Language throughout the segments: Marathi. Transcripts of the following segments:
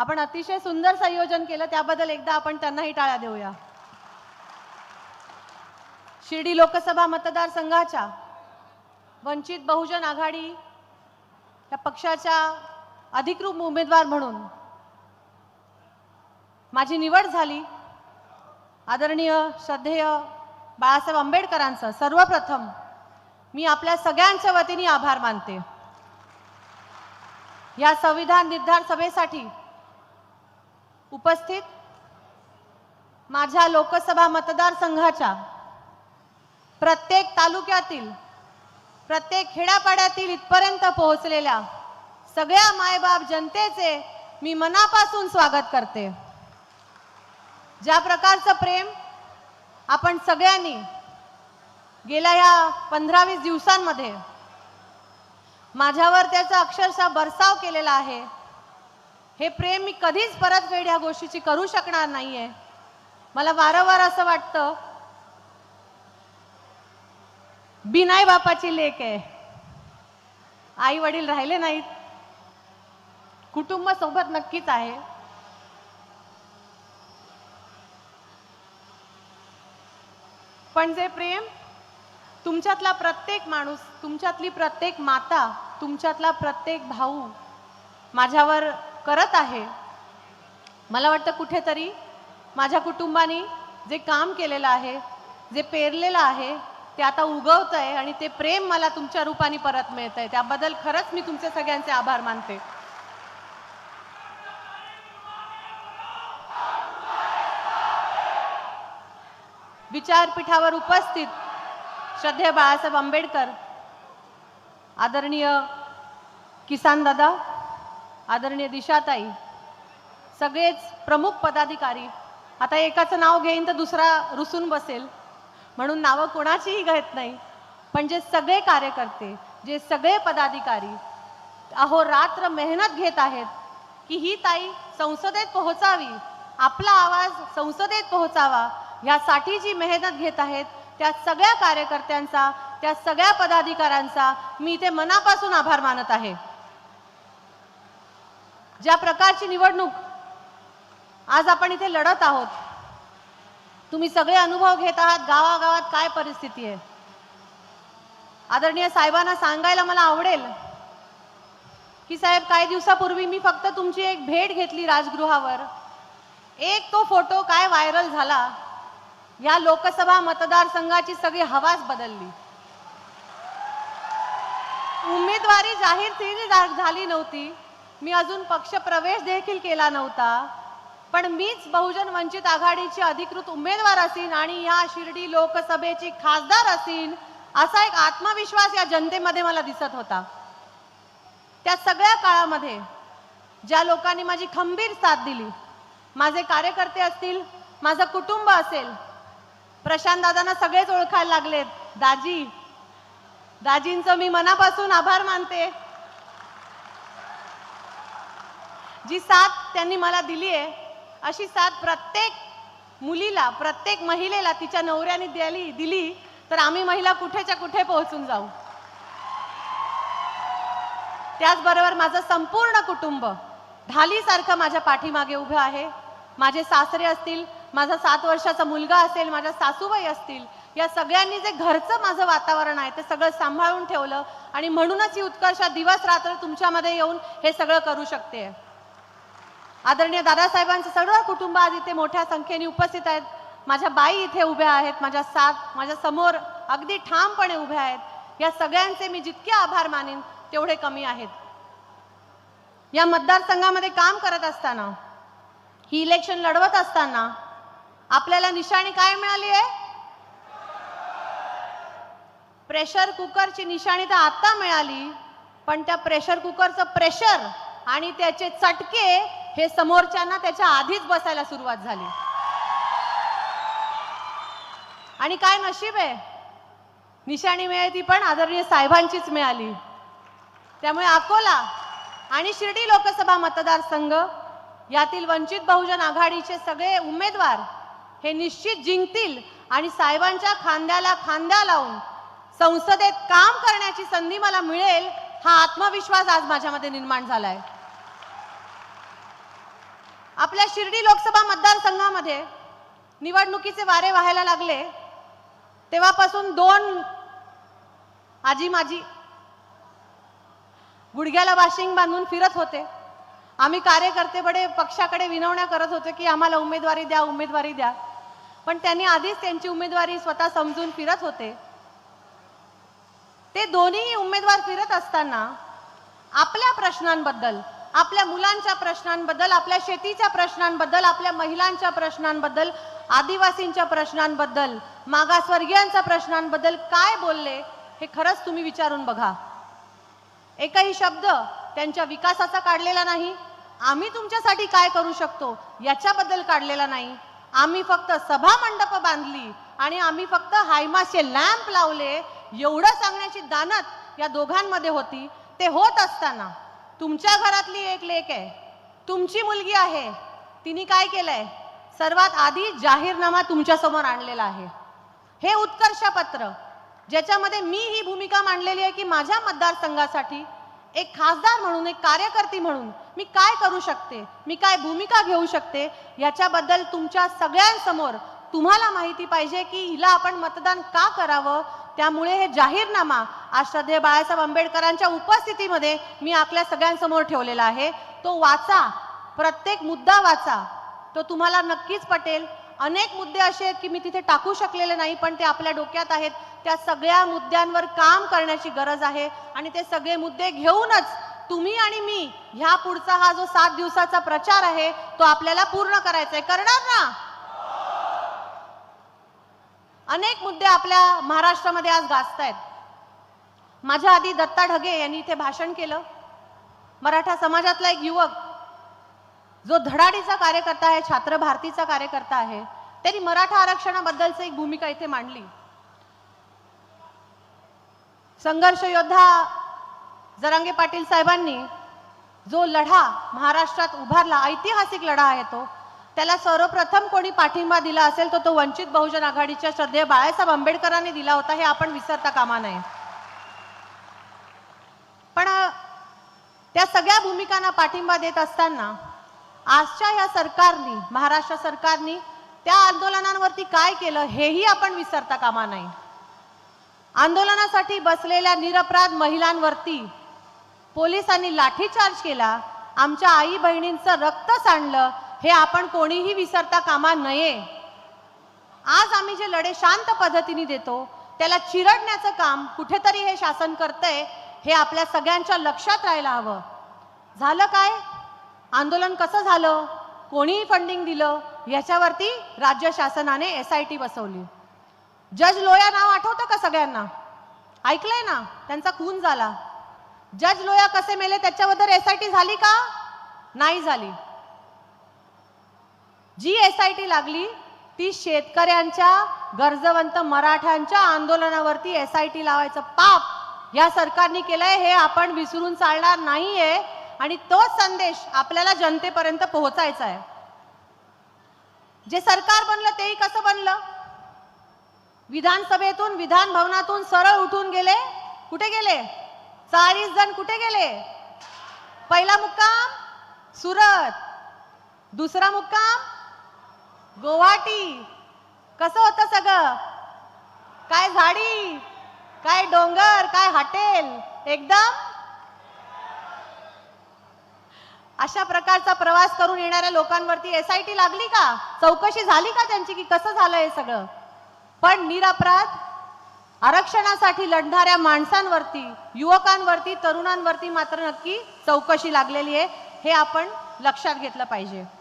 आपण अतिशय सुंदर संयोजन केलं त्याबद्दल एकदा आपण त्यांनाही टाळ्या देऊया. शिर्डी लोकसभा मतदारसंघाच्या वंचित बहुजन आघाडी या पक्षाच्या अधिकृत उमेदवार म्हणून माझी निवड झाली. आदरणीय श्रद्धेय बाळासाहेब आंबेडकरांचं. सर्वप्रथम मी आपल्या सगळ्यांच्या वतीने आभार मानते. या संविधान निर्धार सभेसाठी उपस्थित माझ्या लोकसभा मतदारसंघाच्या प्रत्येक तालुक्यातील प्रत्येक खेड्यापाड्यातील इथपर्यंत पोहोचलेल्या सगळ्या मायबाप जनतेचे मी मनापासून स्वागत करते. ज्या प्रकारचं प्रेम आपण सगळ्यांनी गेल्या या पंधरा वीस दिवसांमध्ये माझ्यावर त्याचा अक्षरशः बरसाव केलेला आहे हे प्रेम मी कधीच परतफेड ह्या गोष्टीची करू शकणार नाहीये. मला वारंवार असं वाटतं बिनाई बापाची लेक आहे. आई वडील राहिले नाहीत. कुटुंब सोबत नक्कीच आहे. पण जे प्रेम तुमच्यातला प्रत्येक माणूस तुमच्यातली प्रत्येक माता तुमच्यातला प्रत्येक भाऊ माझ्यावर करत आहे. मला वाटतं कुठेतरी माझ्या कुटुंबाने जे काम केलेलं आहे जे पेरलेलं आहे ते आता उगवत आहे आणि ते प्रेम मला तुमच्या रूपाने परत मिळत आहे त्याबद्दल खरंच मी तुमचे सगळ्यांचे आभार मानते. विचारपीठावर उपस्थित श्रद्धेय बाळासाहेब आंबेडकर आदरणीय किसान दादा आदरणीय दिशाताई सगळेच प्रमुख पदाधिकारी आता एकाचं नाव घेईन तर दुसरा रुसून बसेल. म्हणून नावं कोणाचीही घेत नाही पण जे सगळे कार्यकर्ते जे सगळे पदाधिकारी अहोरात्र मेहनत घेत आहेत की ही ताई संसदेत पोहोचावी आपला आवाज संसदेत पोहोचावा यासाठी जी मेहनत घेत आहेत त्या सगळ्या कार्यकर्त्यांचा त्या सगळ्या पदाधिकाऱ्यांचा मी इथे मनापासून आभार मानत आहे. ज्या प्रकारची निवडणूक आज आपण इथे लढत आहोत तुम्ही सगळे अनुभव घेत आहात गावागावात काय परिस्थिती आहे? आदरणीय साहेबांना सांगायला मला आवडेल की साहेब काही दिवसापूर्वी मी फक्त तुमची एक भेट घेतली राजगृहावर. एक तो फोटो काय व्हायरल झाला या लोकसभा मतदारसंघाची सगळी हवाच बदलली. उमेदवारी जाहीर जा- झाली नव्हती. मी अजून पक्ष प्रवेश देखील केला नव्हता. पण मीच बहुजन वंचित आघाडीची अधिकृत उमेदवार असीन आणि या शिर्डी लोकसभेची खासदार असीन असा एक आत्मविश्वास या जनतेमध्ये मला दिसत होता. त्या सगळ्या काळामध्ये ज्या लोकांनी माझी खंबीर साथ दिली माझे कार्यकर्ते असतील माझं कुटुंब असेल प्रशांत दादांना सगळेच ओळखायला लागलेत. दाजी दाजींचं मी मनापासून आभार मानते. जी साथ त्यांनी मला दिली आहे अशी साथ प्रत्येक मुलीला प्रत्येक महिलेला तिच्या नवऱ्याने द्याली दिली तर आम्ही महिला कुठेच्या कुठे पोहोचून जाऊ? त्याचबरोबर माझं संपूर्ण कुटुंब ढालीसारखं माझ्या पाठीमागे उभं आहे. माझे सासरे असतील माझा सात वर्षाचा मुलगा असेल माझ्या सासूबाई असतील या सगळ्यांनी जे घरचं माझं वातावरण आहे ते सगळं सांभाळून ठेवलं आणि म्हणूनच ही उत्कर्षा दिवस रात्र तुमच्यामध्ये येऊन हे सगळं करू शकते. आदरणीय दादासाहेबांचं सर्व कुटुंब आज इथे मोठ्या संख्येने उपस्थित आहेत. माझ्या बाई इथे उभ्या आहेत माझ्या साथ माझ्यासमोर अगदी ठामपणे उभ्या आहेत. या सगळ्यांचे मी जितके आभार मानेन तेवढे कमी आहेत. या मतदारसंघामध्ये काम करत असताना ही इलेक्शन लढवत असताना आपल्याला निशाणी काय मिळाली आहे? प्रेशर कुकरची निशाणी तर आता मिळाली पण त्या प्रेशर कुकरचं प्रेशर आणि त्याचे चटके हे समोरच्यांना त्याच्या आधीच बसायला सुरुवात झाली. आणि काय नशीब आहे? निशाणी मिळती ती पण आदरणीय साहेबांचीच मिळाली. त्यामुळे अकोला आणि शिर्डी लोकसभा मतदारसंघ यातील वंचित बहुजन आघाडीचे सगळे उमेदवार हे निश्चित जिंकतील आणि साहेबांच्या खांद्याला खांद्या लावून संसदेत काम करण्याची संधी मला मिळेल हा आत्मविश्वास आज माझ्यामध्ये निर्माण झालाय. आपल्या शिर्डी लोकसभा मतदारसंघामध्ये निवडणुकीचे वारे व्हायला लागले. तेव्हापासून दोन आजी माझी गुडघ्याला वाशिंग बांधून फिरत होते. आम्ही कार्यकर्ते बडे पक्षाकडे विनवण्या करत होते की आम्हाला उमेदवारी द्या उमेदवारी द्या. पण त्यांनी आधीच त्यांची उमेदवारी स्वतः समजून फिरत होते. ते दोन्ही उमेदवार फिरत असताना आपल्या प्रश्नांबद्दल आपल्या मुलांच्या प्रश्नांबद्दल आपल्या शेतीच्या प्रश्नांबद्दल आपल्या महिलांच्या प्रश्नांबद्दल आदिवासींच्या प्रश्नांबद्दल मागासवर्गीयांच्या प्रश्नांबद्दल काय बोलले हे खरंच तुम्ही विचारून बघा. एकही शब्द त्यांच्या विकासाचा काढलेला नाही. आम्ही तुमच्यासाठी काय करू शकतो याच्याबद्दल काढलेला नाही. आम्ही फक्त सभा मंडप बांधली आणि आम्ही फक्त हायमाचे लॅम्प लावले एवढं सांगण्याची दानत या दोघांमध्ये होती. ते होत असताना तुमच्या घरातली एक लेक आहे. तुमची मुलगी आहे. तिने काय केलंय? सर्वात आधी जाहीरनामा तुमच्यासमोर आणलेला आहे. हे उत्कर्ष पत्र ज्याच्यामध्ये मी ही भूमिका मांडलेली आहे की माझ्या मतदारसंघासाठी एक खासदार म्हणून एक कार्यकर्ती म्हणून मी काय करू शकते? मी काय भूमिका घेऊ शकते? याच्याबद्दल तुमच्या सगळ्यांसमोर तुम्हाला माहिती पाहिजे की हिला आपण मतदान का करावं? त्यामुळे हे जाहीरनामा आज श्रद्धेय बाळासाहेब आंबेडकरांच्या उपस्थितीमध्ये मी आपल्या सगळ्यांसमोर ठेवलेला आहे. तो वाचा प्रत्येक मुद्दा वाचा. तो तुम्हाला नक्कीच पटेल. अनेक मुद्दे असे आहेत की मी तिथे टाकू शकलेले नाही पण ते आपल्या डोक्यात आहेत. त्या सगळ्या मुद्द्यांवर काम करण्याची गरज आहे आणि ते सगळे मुद्दे घेऊनच तुम्ही आणि मी ह्या पुढचा हा जो सात दिवसाचा प्रचार आहे तो आपल्याला पूर्ण करायचा आहे. करणार ना? अनेक मुद्दे आपल्या महाराष्ट्रामध्ये आज गाजतायत. माझ्या आधी दत्ता ढगे यांनी इथे भाषण केलं. मराठा समाजातला एक युवक जो धडाडीचा कार्यकर्ता आहे छात्र भारतीचा कार्यकर्ता आहे त्यांनी मराठा आरक्षणाबद्दलच एक भूमिका इथे मांडली. संघर्ष योद्धा जरांगे पाटील साहेबांनी जो लढा महाराष्ट्रात उभारला ऐतिहासिक लढा आहे तो त्याला सर्वप्रथम कोणी पाठिंबा दिला असेल तर तो वंचित बहुजन आघाडीच्या श्रद्धेय बाळासाहेब आंबेडकरांनी दिला होता हे आपण विसरता कामा नये. पण त्या सगळ्या भूमिकांना पाठिंबा देत असताना आजच्या या सरकारनी महाराष्ट्र सरकारनी त्या आंदोलनांवरती काय केलं हेही आपण विसरता कामा नये. आंदोलनासाठी बसलेल्या निरपराध महिलांवरती पोलिसांनी लाठीचार्ज केला आमच्या आई बहिणींचं रक्त सांडलं हे आपण कोणीही विसरता कामा नये. आज आम्ही जे लढे शांत पद्धतीने देतो त्याला चिरडण्याचं काम कुठेतरी हे शासन करतंय हे आपल्या सगळ्यांच्या लक्षात राहायला हवं. झालं काय? आंदोलन कसं झालं? कोणीही फंडिंग दिलं याच्यावरती राज्य शासनाने एस आय टी बसवली. जज लोया नाव आठवतं का सगळ्यांना? ऐकलंय ना? त्यांचा खून झाला. जज लोया कसे मेले? त्याच्याबद्दल एस आय टी झाली का? नाही झाली. जी एस आय टी लागली ती शेतकऱ्यांच्या गरजवंत मराठ्यांच्या आंदोलनावरती एस आय टी लावायचं पाप या सरकारने केलंय हे आपण विसरून चालणार नाहीये. आणि तोच संदेश आपल्याला जनतेपर्यंत पोहोचायचा आहे. जे सरकार बनलं तेही कसं बनलं? विधानसभेतून विधान भवनातून सरळ उठून गेले. कुठे गेले? चाळीस जण कुठे गेले? पहिला मुक्काम सुरत. दुसरा मुक्काम गुवाहाटी. कसं होतं सगळं? काय झाडी? काय डोंगर? काय हॉटेल? एकदम? अशा प्रकारचा प्रवास करून येणाऱ्या लोकांवरती एस आय टी लागली का? चौकशी झाली का त्यांची की कसं झालं हे सगळं? पण निरपराध आरक्षणासाठी लढणाऱ्या माणसांवरती युवकांवरती तरुणांवरती मात्र नक्की चौकशी लागलेली आहे. हे आपण लक्षात घेतलं पाहिजे.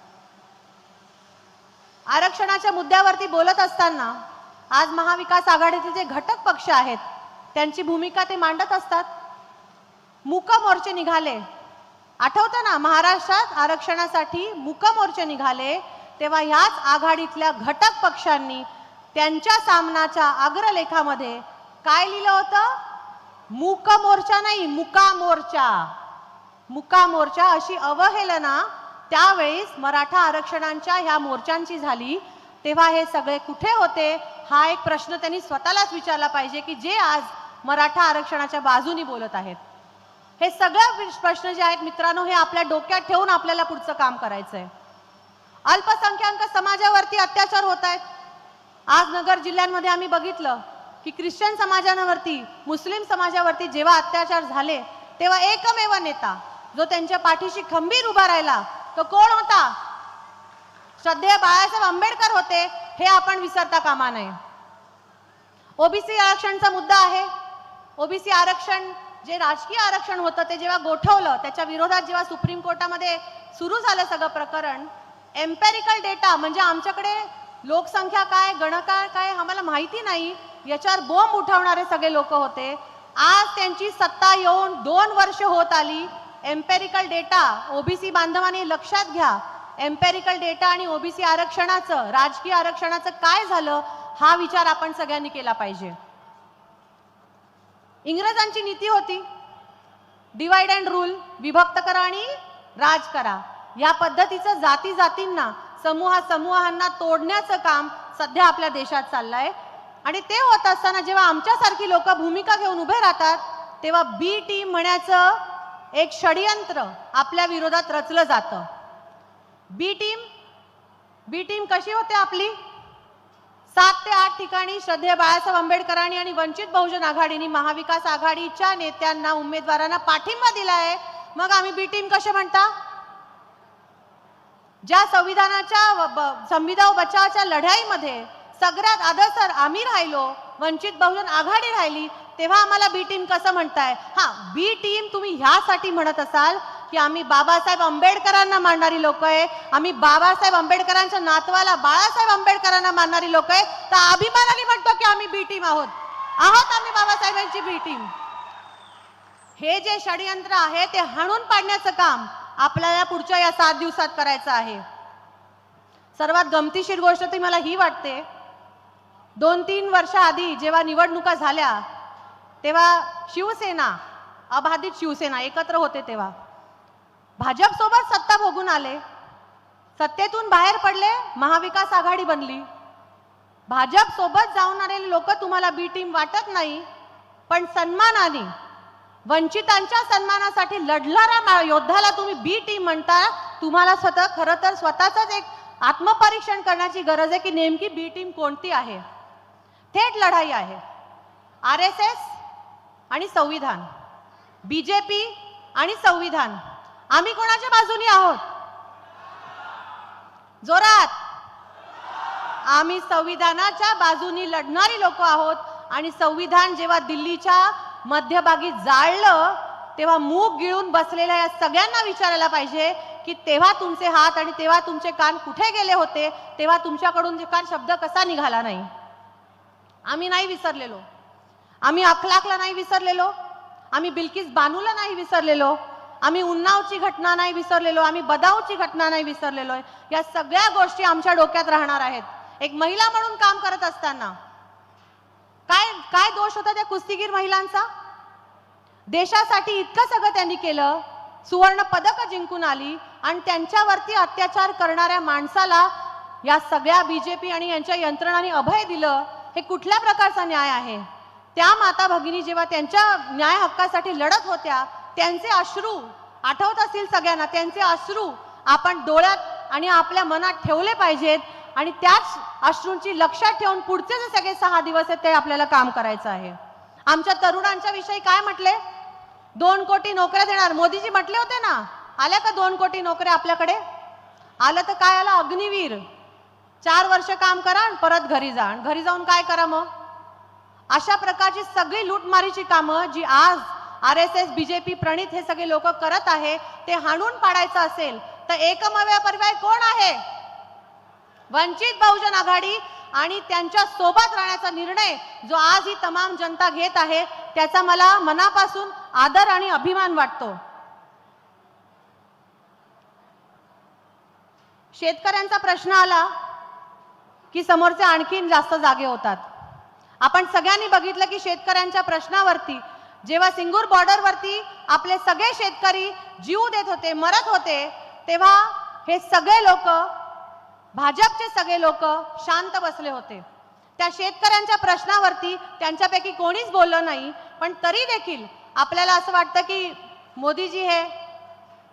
आरक्षणाच्या मुद्द्यावरती बोलत असताना आज महाविकास आघाडीचे जे घटक पक्ष आहेत त्यांची भूमिका ते मांडत असतात. मुक मोर्चे निघाले. आठवतं ना महाराष्ट्रात आरक्षणासाठी मुक मोर्चे निघाले तेव्हा ह्याच आघाडीतल्या घटक पक्षांनी त्यांच्या सामनाच्या अग्रलेखामध्ये काय लिहिलं होतं? मूक मोर्चा नाही मुका मोर्चा. मुका मोर्चा अशी अवहेलना त्यावेळेस मराठा आरक्षणांच्या ह्या मोर्चांची झाली तेव्हा हे सगळे कुठे होते? हा एक प्रश्न त्यांनी स्वतःलाच विचारला पाहिजे की जे आज मराठा आरक्षणाच्या बाजूनी बोलत आहेत. हे सगळं प्रश्न जे आहेत मित्रांनो हे आपल्या डोक्यात ठेवून आपल्याला पुढचं काम करायचं आहे अल्पसंख्याक समाजावरती अत्याचार होत आहेत. आज नगर जिल्ह्यांमध्ये आम्ही बघितलं की ख्रिश्चन समाजावरती मुस्लिम समाजावरती जेव्हा अत्याचार झाले तेव्हा एकमेव नेता जो त्यांच्या पाठीशी खंबीर उभा राहिला तो कोण होता? श्रद्धेय बाळासाहेब आंबेडकर होते हे आपण विसरता कामा नये. ओबीसी आरक्षणचा मुद्दा आहे. ओबीसी आरक्षण जे राजकीय आरक्षण होतं ते जेव्हा गोठवलं त्याच्या विरोधात जेव्हा सुप्रीम कोर्टामध्ये सुरू झालं सगळं प्रकरण एम्पेरिकल डेटा म्हणजे आमच्याकडे लोकसंख्या काय गणकाळ काय आम्हाला माहिती नाही याच्यावर बोंब उठवणारे सगळे लोक होते. आज त्यांची सत्ता येऊन दोन वर्ष होत आली एम्पेरिकल डेटा ओबीसी बांधवांनी लक्षात घ्या. एम्पेरिकल डेटा आणि ओबीसी आरक्षणाचं राजकीय आरक्षणाचं काय झालं हा विचार आपण सगळ्यांनी केला पाहिजे. इंग्रजांची नीती होती. डिवाइड अँड रूल विभक्त करा आणि राज करा. या पद्धतीचं जाती जातींना समूहा समूहांना तोडण्याचं काम सध्या आपल्या देशात चाललंय. आणि ते होत असताना जेव्हा आमच्यासारखी लोक भूमिका घेऊन उभे राहतात तेव्हा बी टीम म्हणायचं एक षडयंत्र आपल्या विरोधात रचलं जातं. बी टीम बी टीम कशी होते आपली? सात ते आठ ठिकाणी श्रद्धेय बाळासाहेब आंबेडकरांनी आणि वंचित बहुजन आघाडीने महाविकास आघाडीच्या नेत्यांना उमेदवारांना पाठिंबा दिलाय. मग आम्ही बी टीम कसे म्हणता? ज्या संविधानाच्या संविधान बचावाच्या लढाईमध्ये सगळ्यात अदसर आम्ही राहिलो वंचित बहुजन आघाडी राहिली तेव्हा आम्हाला बी टीम कसं म्हणताय? हा बी टीम तुम्ही ह्यासाठी म्हणत असाल की आम्ही बाबासाहेब आंबेडकरांना मानणारी लोक आहे. आम्ही बाबासाहेब आंबेडकरांच्या नातवाला बाळासाहेब आंबेडकरांना मानणारी लोक आहे. तर अभिमानाने म्हणतो की आम्ही बी टीम आहोत. आहोत आम्ही बाबासाहेबांची बी टीम हे जे षडयंत्र आहे ते हाणून पाडण्याचं काम आपल्याला पुढच्या या सात दिवसात करायचं आहे. सर्वात गमतीशीर गोष्ट ती मला ही वाटते. दोन तीन वर्षाआधी जेव्हा निवडणुका झाल्या तेव्हा शिवसेना अबाधित शिवसेना एकत्र होते तेव्हा. भाजप सोबत सत्ता भोगून आले. सत्तेतून बाहेर पडले महाविकास आघाडी बनली. भाजप सोबत जाऊन आलेले लोक तुम्हाला बी टीम वाटत नाही पण सन्मानाने वंचितांच्या सन्मानासाठी लढणारा योद्धाला तुम्ही बी टीम म्हणता तुम्हाला स्वतः खरं तर स्वतःच एक आत्मपरीक्षण करण्याची गरज आहे की नेमकी बी टीम कोणती आहे? थेट लढाई आहे. आर एस एस आणि संविधान. बी जे पी आणि संविधान. आम्ही कोणाच्या बाजूनी आहोत? जोरात. आम्ही संविधानाच्या बाजूनी लढणारी लोक आहोत आणि संविधान जेव्हा दिल्लीच्या मध्यभागी जाळलं तेव्हा मूग गिळून बसलेल्या या सगळ्यांना विचारायला पाहिजे की तेव्हा तुमचे हात आणि तेव्हा तुमचे कान कुठे गेले होते? तेव्हा तुमच्याकडून जे कान शब्द कसा निघाला नाही? आम्ही नाही विसरलेलो. आम्ही अखलाकला नाही विसरलेलो. आम्ही बिल्किस बानूला नाही विसरलेलो. आम्ही उन्नावची घटना नाही विसरलेलो. आम्ही बदावची घटना नाही विसरलेलो. या सगळ्या गोष्टी आमच्या डोक्यात राहणार आहेत. एक महिला म्हणून काम करत असताना. काय काय दोष होता त्या कुस्तीगीर महिलांचा? देशासाठी इतकं सगळं त्यांनी केलं. सुवर्ण पदक जिंकून आली. आणि त्यांच्यावरती अत्याचार करणाऱ्या माणसाला या सगळ्या बीजेपी आणि यांच्या यंत्रणांनी अभय दिलं. हे कुठल्या प्रकारचा न्याय आहे? त्या माता भगिनी जेव्हा त्यांच्या न्याय हक्कासाठी लढत होत्या त्यांचे अश्रू आठवत असतील सगळ्यांना त्यांचे अश्रू आपण डोळ्यात आणि आपल्या मनात ठेवले पाहिजेत आणि त्याच अश्रूंची लक्षात ठेवून पुढचे जे सगळे सहा दिवस आहेत ते आपल्याला काम करायचं आहे. आमच्या तरुणांच्या विषयी काय म्हटले? दोन कोटी नोकऱ्या देणार. मोदीजी म्हटले होते ना? आल्या का दोन कोटी नोकऱ्या आपल्याकडे? आलं तर काय आलं? अग्निवीर. चार वर्ष काम करा परत घरी जा. घरी जाऊन काय करा मग? अशा प्रकारची सगळी लूटमारीची कामं जी आज आर एस एस बीजेपी प्रणित हे सगळे लोक करत आहे ते हाणून पाडायचं असेल तर एकमेव पर्याय कोण आहे? वंचित बहुजन आघाडी आणि त्यांच्यासोबत राहण्याचा निर्णय जो आज ही तमाम जनता घेत आहे त्याचा मला मनापासून आदर आणि अभिमान वाटतो. शेतकऱ्यांचा प्रश्न आला की समोरचे आणखीन जास्त जागे होतात. आपण सगळ्यांनी बघितलं की शेतकऱ्यांच्या प्रश्नावरती जेव्हा सिंगूर बॉर्डरवरती आपले सगळे शेतकरी जीव देत होते मरत होते तेव्हा हे सगळे लोक भाजपचे सगळे लोक शांत बसले होते. त्या शेतकऱ्यांच्या प्रश्नावरती त्यांच्यापैकी कोणीच बोललं नाही पण तरी देखील आपल्याला असं वाटतं की मोदीजी हे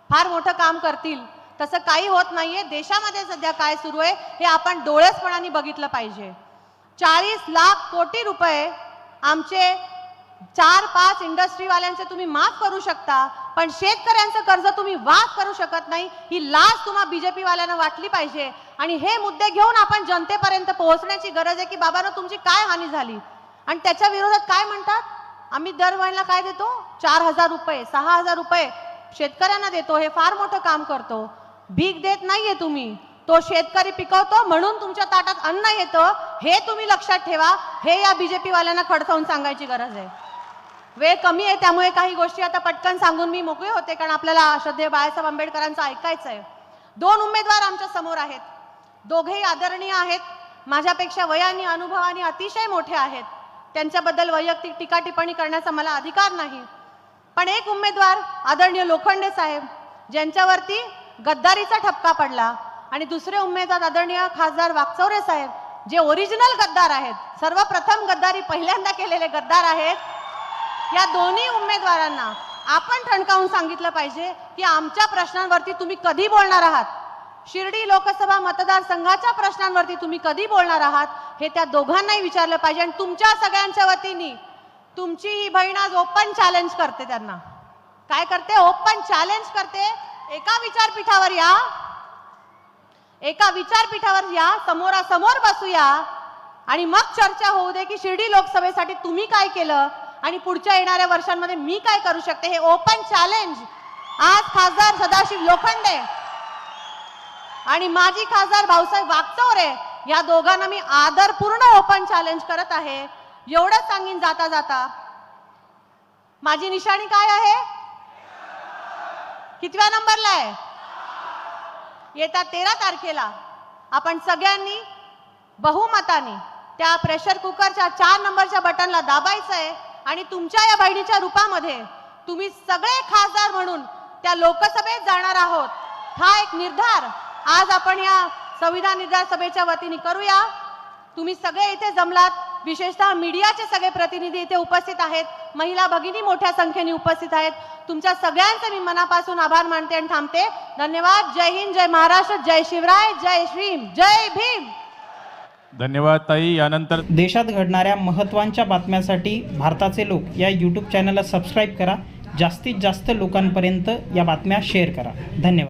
फार मोठं काम करतील. तसं काही होत नाहीये. देशामध्ये सध्या काय सुरू आहे हे आपण डोळेसपणाने बघितलं पाहिजे. चाळीस लाख कोटी रुपये आमचे चार पाच इंडस्ट्रीवाल्यांचे तुम्ही माफ करू शकता पण शेतकऱ्यांचं कर्ज तुम्ही वाफ करू शकत नाही ही लाच तुम्हाला बीजेपी वाल्यांना वाटली पाहिजे. आणि हे मुद्दे घेऊन आपण जनतेपर्यंत पोहोचण्याची गरज आहे की बाबांनो तुमची काय हानी झाली? आणि त्याच्या विरोधात काय म्हणतात? आम्ही दर महिन्याला काय देतो? चार हजार रुपये सहा हजार रुपये शेतकऱ्यांना देतो हे फार मोठं काम करतो. भीक देत नाहीये तुम्ही. तो शेतकरी पिकवतो म्हणून तुमच्या ताटात अन्न येतं हे तुम्ही लक्षात ठेवा. हे या बीजेपी वाल्यांना खडसावून सांगायची गरज आहे. वेळ कमी आहे त्यामुळे काही गोष्टी आता पटकन सांगून मी मोकळे होते कारण आपल्याला श्रद्धेय बाळासाहेब आंबेडकरांचं ऐकायचं आहे. दोन उमेदवार आमच्यासमोर आहेत. दोघेही आदरणीय आहेत. माझ्यापेक्षा वयाने अनुभवाने अतिशय मोठे आहेत. त्यांच्याबद्दल वैयक्तिक टीका टिप्पणी करण्याचा मला अधिकार नाही. पण एक उमेदवार आदरणीय लोखंडे साहेब ज्यांच्यावरती गद्दारीचा ठपका पडला. आणि दुसरे उमेदवार आदरणीय खासदार वागचौरे साहेब जे ओरिजिनल गद्दार आहेत सर्वप्रथम गद्दारी पहिल्यांदा केलेले गद्दार आहेत या दोन्ही उमेदवारांना आपण ठणकावून सांगितलं पाहिजे की आमच्या प्रश्नांवरती तुम्ही कधी बोलणार आहात? शिर्डी लोकसभा मतदारसंघाच्या प्रश्नांवरती तुम्ही कधी बोलणार आहात? हे त्या दोघांनाही विचारलं पाहिजे आणि तुमच्या सगळ्यांच्या वतीने तुमची ही बहीण आज ओपन चॅलेंज करते त्यांना. काय करते? ओपन चॅलेंज करते. एका विचारपीठावर या. एका विचारपीठावर या समोरासमोर बसूया. आणि मग चर्चा होऊ दे की शिर्डी लोकसभेसाठी तुम्ही काय केलं आणि पुढच्या येणाऱ्या वर्षांमध्ये मी काय करू शकते हे ओपन चॅलेंज आज खासदार सदाशिव लोखंडे आणि माजी खासदार भाऊसाहेब वागचौरे या दोघांना मी आदरपूर्ण ओपन चॅलेंज करत आहे. एवढंच सांगीन जाता जाता. माझी निशाणी काय आहे? कितव्या नंबरला आहे? येत्या तेरा तारखेला आपण सगळ्यांनी बहुमताने त्या प्रेशर कुकरच्या चार नंबरच्या बटनला दाबायचं आहे आणि तुमच्या या बहिणीच्या रूपामध्ये तुम्ही सगळे खासदार म्हणून त्या लोकसभेत जाणार आहोत. हा एक निर्धार आज आपण या संविधान निर्धार सभेच्या वतीने करूया. तुम्ही सगळे इथे जमलात विशेषतः मीडियाचे सगळे प्रतिनिधी इथे उपस्थित आहेत महिला भगिनी मोठ्या संख्येने उपस्थित आहेत. तुमच्या सगळ्यांचे मी मनापासून आभार मानते आणि थांबते. धन्यवाद. जय हिंद जय महाराष्ट्र जय शिवराय जय श्रीम जय भीम. धन्यवाद ताई. यानंतर देशात घडणाऱ्या महत्त्वांच्या बातम्यांसाठी भारताचे लोक या यूट्यूब चॅनलला सबस्क्राईब करा. जास्तीत जास्त लोकांपर्यंत या बातम्या शेअर करा. धन्यवाद.